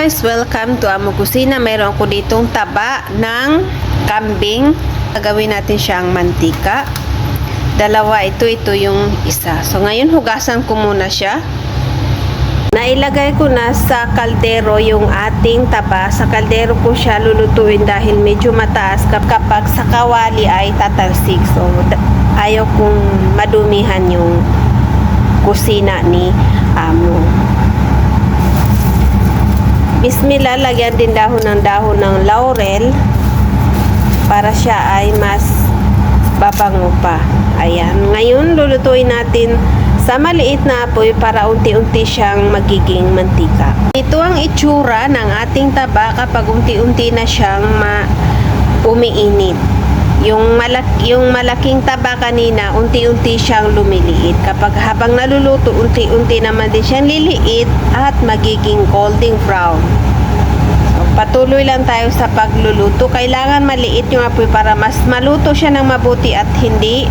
guys! Welcome to Amo Kusina. Mayroon ako ditong taba ng kambing. Gagawin natin siyang mantika. Dalawa ito, ito yung isa. So ngayon hugasan ko muna siya. Nailagay ko na sa kaldero yung ating taba. Sa kaldero ko siya lulutuin dahil medyo mataas Kap- kapag sa kawali ay tatalsik. So ayaw kong madumihan yung kusina ni Amo. Bismillah, lagyan din dahon ng dahon ng laurel para siya ay mas babango pa. Ayan. Ngayon, lulutuin natin sa maliit na apoy para unti-unti siyang magiging mantika. Ito ang itsura ng ating taba kapag unti-unti na siyang umiinit. Yung, malak yung malaking taba kanina, unti-unti siyang lumiliit. Kapag habang naluluto, unti-unti naman din siyang liliit at magiging golden brown. So, patuloy lang tayo sa pagluluto. Kailangan maliit yung apoy para mas maluto siya ng mabuti at hindi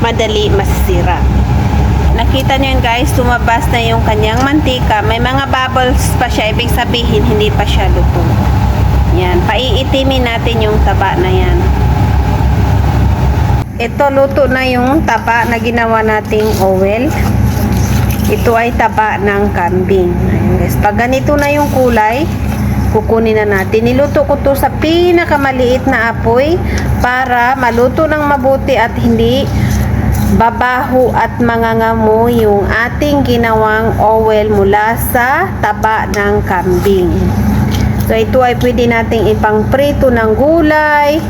madali masisira. Nakita niyo guys, tumabas na yung kanyang mantika. May mga bubbles pa siya, ibig sabihin hindi pa siya luto. Yan, paiitimin natin yung taba na yan. Ito luto na yung taba na ginawa nating oil. Ito ay taba ng kambing. Ayan guys, pag ganito na yung kulay, kukunin na natin. Niluto ko to sa pinakamaliit na apoy para maluto ng mabuti at hindi babaho at mangangamo yung ating ginawang oil mula sa taba ng kambing. So ito ay pwede nating ipangprito ng gulay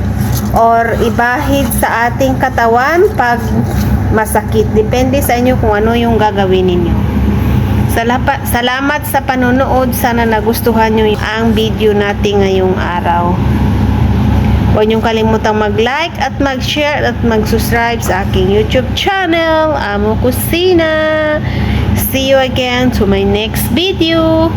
or ibahid sa ating katawan pag masakit. Depende sa inyo kung ano yung gagawin ninyo. Salapa, salamat sa panonood. Sana nagustuhan nyo ang video natin ngayong araw. Huwag niyong kalimutang mag-like at mag-share at mag-subscribe sa aking YouTube channel, Amo Kusina. See you again to my next video.